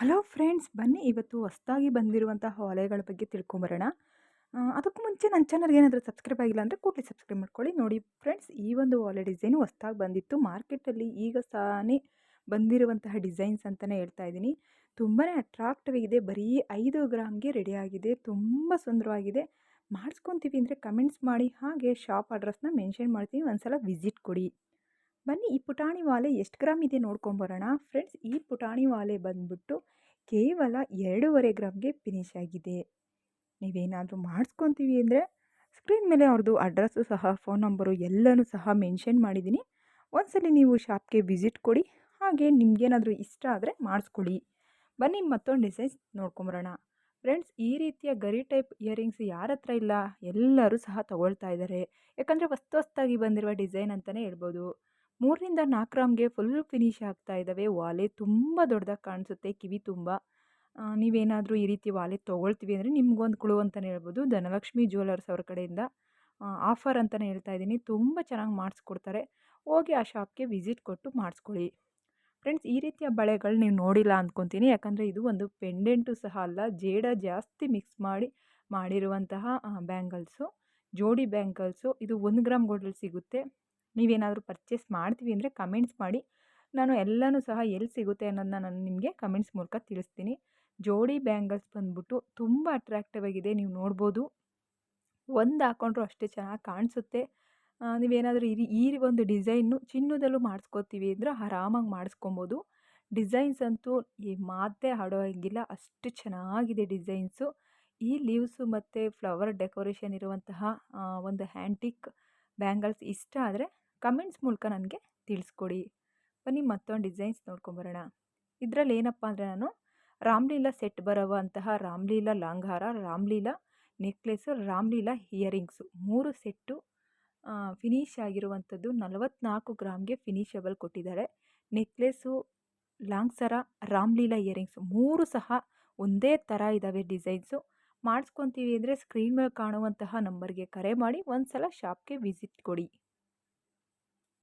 Hello friends, ಬನ್ನಿ ಇವತ್ತು ಹೊಸ್ದಾಗಿ ಬಂದಿರುವಂತಹ ವಲಯಗಳ ಬಗ್ಗೆ ತಿಳ್ಕೊಂಬರೋಣ. ಅದಕ್ಕೂ ಮುಂಚೆ ನನ್ನ ಚಾನಲ್ಗೆ ಏನಾದರೂ ಸಬ್ಸ್ಕ್ರೈಬ್ ಆಗಿಲ್ಲ ಅಂದರೆ ಕೂಡಲೇ ಸಬ್ಸ್ಕ್ರೈಬ್ ಮಾಡ್ಕೊಳ್ಳಿ. ನೋಡಿ ಫ್ರೆಂಡ್ಸ್, ಈ ಒಂದು ವಾಲೆ ಡಿಸೈನು ಹೊಸದಾಗಿ ಬಂದಿತ್ತು. ಮಾರ್ಕೆಟಲ್ಲಿ ಈಗ ಸಾನೇ ಬಂದಿರುವಂತಹ ಡಿಸೈನ್ಸ್ ಅಂತಲೇ ಹೇಳ್ತಾ ಇದ್ದೀನಿ. ತುಂಬಾ ಅಟ್ರಾಕ್ಟಿವ್ ಇದೆ ಬರೀ ಐದು ಗ್ರಾಮ್ಗೆ ರೆಡಿಯಾಗಿದೆ ಆಗಿದೆ. ತುಂಬ ಸುಂದರವಾಗಿದೆ. ಮಾಡಿಸ್ಕೊತೀವಿ ಅಂದರೆ ಕಮೆಂಟ್ಸ್ ಮಾಡಿ, ಹಾಗೆ ಶಾಪ್ ಅಡ್ರೆಸ್ನ ಮೆನ್ಷನ್ ಮಾಡ್ತೀವಿ ಒಂದ್ಸಲ ವಿಸಿಟ್ ಕೊಡಿ. ಬನ್ನಿ, ಈ ಪುಟಾಣಿ ವಾಲೆ ಎಷ್ಟು ಗ್ರಾಮ್ ಇದೆ ನೋಡ್ಕೊಂಬರೋಣ. ಫ್ರೆಂಡ್ಸ್, ಈ ಪುಟಾಣಿ ವಾಲೆ ಬಂದ್ಬಿಟ್ಟು ಕೇವಲ ಎರಡೂವರೆ ಗ್ರಾಮ್ಗೆ ಫಿನಿಶ್ ಆಗಿದೆ. ನೀವೇನಾದರೂ ಮಾಡಿಸ್ಕೊತೀವಿ ಅಂದರೆ ಸ್ಕ್ರೀನ್ ಮೇಲೆ ಅವ್ರದ್ದು ಅಡ್ರೆಸ್ಸು ಸಹ, ಫೋನ್ ನಂಬರು ಎಲ್ಲನೂ ಸಹ ಮೆನ್ಷನ್ ಮಾಡಿದ್ದೀನಿ. ಒಂದ್ಸಲಿ ನೀವು ಶಾಪ್ಗೆ ವಿಸಿಟ್ ಕೊಡಿ, ಹಾಗೆ ನಿಮಗೇನಾದರೂ ಇಷ್ಟ ಆದರೆ ಮಾಡಿಸ್ಕೊಳ್ಳಿ. ಬನ್ನಿ, ಮತ್ತೊಂದು ಡಿಸೈನ್ಸ್ ನೋಡ್ಕೊಂಬರೋಣ. ಫ್ರೆಂಡ್ಸ್, ಈ ರೀತಿಯ ಗರಿ ಟೈಪ್ ಇಯರಿಂಗ್ಸ್ ಯಾರ ಹತ್ರ ಇಲ್ಲ, ಎಲ್ಲರೂ ಸಹ ತಗೊಳ್ತಾ ಇದ್ದಾರೆ ಯಾಕಂದರೆ ಹೊಸ್ತು ಹೊಸ್ತಾಗಿ ಬಂದಿರುವ ಡಿಸೈನ್ ಅಂತಲೇ ಹೇಳ್ಬೋದು. ಮೂರರಿಂದ ನಾಲ್ಕು ರಾಮ್ಗೆ ಫುಲ್ ಫಿನಿಶ್ ಆಗ್ತಾ ಇದ್ದಾವೆ. ವಾಲೆ ತುಂಬ ದೊಡ್ಡದಾಗಿ ಕಾಣಿಸುತ್ತೆ, ಕಿವಿ ತುಂಬ. ನೀವೇನಾದರೂ ಈ ರೀತಿ ವಾಲೆ ತೊಗೊಳ್ತೀವಿ ಅಂದರೆ ನಿಮಗೊಂದು ಕುಳು ಅಂತಲೇ ಹೇಳ್ಬೋದು. ಧನಲಕ್ಷ್ಮಿ ಜ್ಯುವೆಲರ್ಸ್ ಅವ್ರ ಕಡೆಯಿಂದ ಆಫರ್ ಅಂತಲೇ ಹೇಳ್ತಾ ಇದ್ದೀನಿ. ತುಂಬ ಚೆನ್ನಾಗಿ ಮಾಡಿಸ್ಕೊಡ್ತಾರೆ. ಹೋಗಿ ಆ ಶಾಪ್ಗೆ ವಿಸಿಟ್ ಕೊಟ್ಟು ಮಾಡಿಸ್ಕೊಳ್ಳಿ. ಫ್ರೆಂಡ್ಸ್, ಈ ರೀತಿಯ ಬಳೆಗಳು ನೀವು ನೋಡಿಲ್ಲ ಅಂದ್ಕೊತೀನಿ ಯಾಕಂದರೆ ಇದು ಒಂದು ಪೆಂಡೆಂಟು ಸಹ ಅಲ್ಲ, ಜೇಡ ಜಾಸ್ತಿ ಮಿಕ್ಸ್ ಮಾಡಿ, ಮಾಡಿರುವಂತಹ ಬ್ಯಾಂಗಲ್ಸು, ಜೋಡಿ ಬ್ಯಾಂಗಲ್ಸು. ಇದು ಒಂದು ಗ್ರಾಮ್ ಗೋಲ್ಡಲ್ಲಿ ಸಿಗುತ್ತೆ. ನೀವೇನಾದರೂ ಪರ್ಚೇಸ್ ಮಾಡ್ತೀವಿ ಅಂದರೆ ಕಮೆಂಟ್ಸ್ ಮಾಡಿ. ನಾನು ಎಲ್ಲನೂ ಸಹ ಎಲ್ಲಿ ಸಿಗುತ್ತೆ ಅನ್ನೋದನ್ನ ನಾನು ನಿಮಗೆ ಕಮೆಂಟ್ಸ್ ಮೂಲಕ ತಿಳಿಸ್ತೀನಿ. ಜೋಡಿ ಬ್ಯಾಂಗಲ್ಸ್ ಬಂದ್ಬಿಟ್ಟು ತುಂಬ ಅಟ್ರ್ಯಾಕ್ಟಿವ್ ಆಗಿದೆ, ನೀವು ನೋಡ್ಬೋದು. ಒಂದು ಹಾಕ್ಕೊಂಡ್ರೂ ಅಷ್ಟೇ ಚೆನ್ನಾಗಿ ಕಾಣಿಸುತ್ತೆ. ನೀವೇನಾದರೂ ಈ ಈ ಒಂದು ಡಿಸೈನು ಚಿನ್ನದಲ್ಲೂ ಮಾಡಿಸ್ಕೋತೀವಿ ಅಂದರೆ ಆರಾಮಾಗಿ ಮಾಡಿಸ್ಕೊಬೋದು. ಡಿಸೈನ್ಸ್ ಅಂತೂ ಈ ಮಾತೇ ಆಡೋ ಹಂಗಿಲ್ಲ, ಅಷ್ಟು ಚೆನ್ನಾಗಿದೆ ಡಿಸೈನ್ಸು. ಈ ಲೀವ್ಸು ಮತ್ತು ಫ್ಲವರ್ ಡೆಕೋರೇಷನ್ ಇರುವಂತಹ ಒಂದು ಹ್ಯಾಂಟಿಕ್ ಬ್ಯಾಂಗಲ್ಸ್ ಇಷ್ಟ ಆದರೆ ಕಮೆಂಟ್ಸ್ ಮೂಲಕ ನನಗೆ ತಿಳಿಸ್ಕೊಡಿ. ಬನ್ನಿ ಮತ್ತೊಂದು ಡಿಸೈನ್ಸ್ ನೋಡ್ಕೊಂಬರೋಣ ಇದರಲ್ಲಿ ಏನಪ್ಪ ಅಂದರೆ ನಾನು ರಾಮ್ಲೀಲಾ ಸೆಟ್ ಬರುವಂತಹ ರಾಮ್ಲೀಲಾ ಲಾಂಗ್ ಹಾರ ರಾಮ್ಲೀಲಾ ನೆಕ್ಲೆಸ್ಸು ರಾಮ್ಲೀಲಾ ಇಯರಿಂಗ್ಸು. ಮೂರು ಸೆಟ್ಟು ಫಿನಿಶ್ ಆಗಿರುವಂಥದ್ದು ನಲವತ್ನಾಲ್ಕು ಗ್ರಾಮ್ಗೆ ಫಿನಿಷಬಲ್ ಕೊಟ್ಟಿದ್ದಾರೆ. ನೆಕ್ಲೆಸ್ಸು ಲಾಂಗ್ ಸರ ರಾಮ್ಲೀಲಾ ಇಯರಿಂಗ್ಸು ಮೂರು ಸಹ ಒಂದೇ ಥರ ಇದ್ದಾವೆ ಡಿಸೈನ್ಸು. ಮಾಡಿಸ್ಕೊತೀವಿ ಅಂದರೆ ಸ್ಕ್ರೀನ್ ಮೇಲೆ ಕಾಣುವಂತಹ ನಂಬರ್ಗೆ ಕರೆ ಮಾಡಿ ಒಂದು ಸಲ ಶಾಪ್ಗೆ ವಿಸಿಟ್ ಕೊಡಿ.